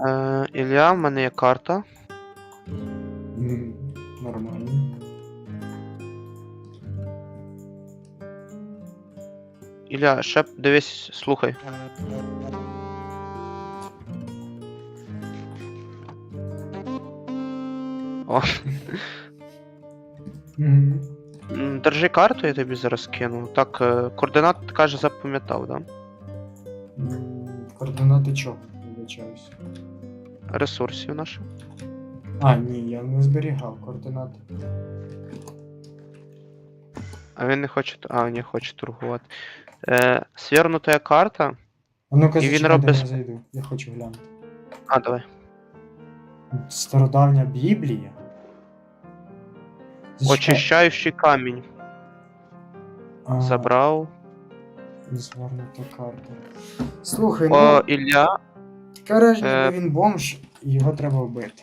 Е, Ілля, в мене є карта. М, Нормально. Ілля, ще дивись, слухай. О, Мгм. м, держи карту, я тобі зараз кину. Так, е, координат ти каже, запам'ятав, да? М, Координати чого? Вибачаюсь. Ресурсів наших. А, ні, я не зберігав координати. А він не хоче. А, не хоче торгувати. Е, свернута карта. А ну-ка, І він зачекайте, робить я зайду. Я хочу глянути. А, давай. Стародавня Біблія. Зачекай. Очищаючий камінь. А, Забрав. Звернута карта. Слухай, О, ну, Ілля. Коротше, е, він бомж, його треба вбити.